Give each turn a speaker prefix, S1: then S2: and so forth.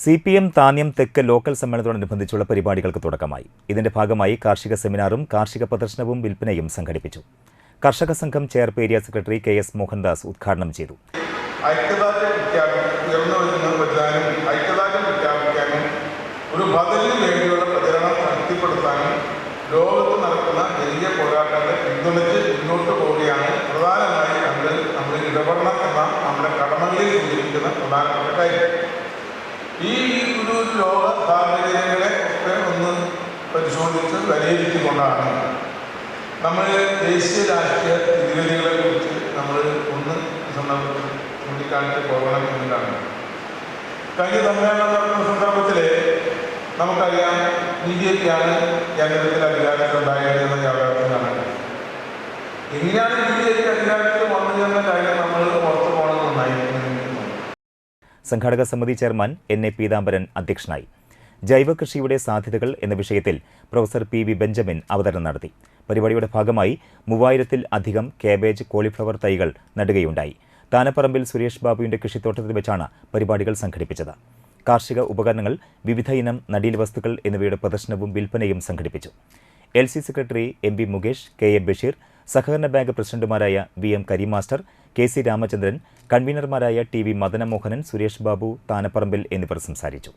S1: C P M Thanyam തെക്ക് local സമ്മേളനത്തോടനുബന്ധിച്ചുള്ള പരിപാടികൾക്ക് തുടക്കമായി. ഇതിന്റെ ഭാഗമായി കാർഷിക സെമിനാറും കാർഷിക പ്രദർശനവും വിൽപ്പനയും സംഘടിപ്പിച്ചു. കർഷക സംഘം ചെയർപേരിയ area secretary K S Mohandas ഉദ്ഘാടനം ചെയ്തു.
S2: ഒരു പ്രധാനമായി നമ്മൾ ഇടപെടണം എന്ന നമ്മുടെ കടമകളിൽ പ്രധാനപ്പെട്ട കാര്യം. ഈ ഒരു ലോക സാഹചര്യങ്ങളെ ഒക്കെ ഒന്ന് പരിശോധിച്ച് വിലയിരുത്തിക്കൊണ്ടാണ് നമ്മൾ ദേശീയ രാഷ്ട്രീയ സ്ഥിതിഗതികളെ കുറിച്ച് നമ്മൾ ഒന്ന് ചൂണ്ടിക്കാണിച്ച് പോകണം എന്നാണ് കഴിഞ്ഞ സമ്മേളനം നടക്കുന്ന സന്ദർഭത്തിൽ നമുക്കറിയാം ബി ജെ പിയാണ് കേന്ദ്രത്തിൽ അധികാരത്തിലുണ്ടായത് എന്ന യാഥാർത്ഥ്യമാണ്. എങ്ങനെയാണ് ബി ജെ പി അധികാരത്തിൽ വന്നത് എന്ന കാര്യം നമ്മൾ പുറത്തു പോകണം നന്നായിരിക്കും
S1: സംഘാടക സമിതി ചെയർമാൻ എൻ എ പീതാംബരൻ അധ്യക്ഷനായി. ജൈവകൃഷിയുടെ സാധ്യതകൾ എന്ന വിഷയത്തിൽ പ്രൊഫസർ പി വി ബെഞ്ചമിൻ അവതരണം നടത്തി. പരിപാടിയുടെ ഭാഗമായി മൂവായിരത്തിൽ അധികം കാബേജ് കോളിഫ്ലവർ തൈകൾ നടുകയുണ്ടായി. താനപ്പറമ്പിൽ സുരേഷ് ബാബുവിന്റെ കൃഷിത്തോട്ടത്തിൽ വെച്ചാണ് പരിപാടികൾ സംഘടിപ്പിച്ചത്. കാർഷിക ഉപകരണങ്ങൾ വിവിധ ഇനം നടീൽ വസ്തുക്കൾ എന്നിവയുടെ പ്രദർശനവും വിൽപ്പനയും സംഘടിപ്പിച്ചു. L C secretary M P Mukesh K A Basheer സഹകരണ ബാങ്ക് പ്രസിഡന്റുമാരായ V M Kareem master K C Ramachandran കൺവീനർമാരായ T V Madanamohanan Suresh Babu Thanapparambil എന്നിവർ സംസാരിച്ചു.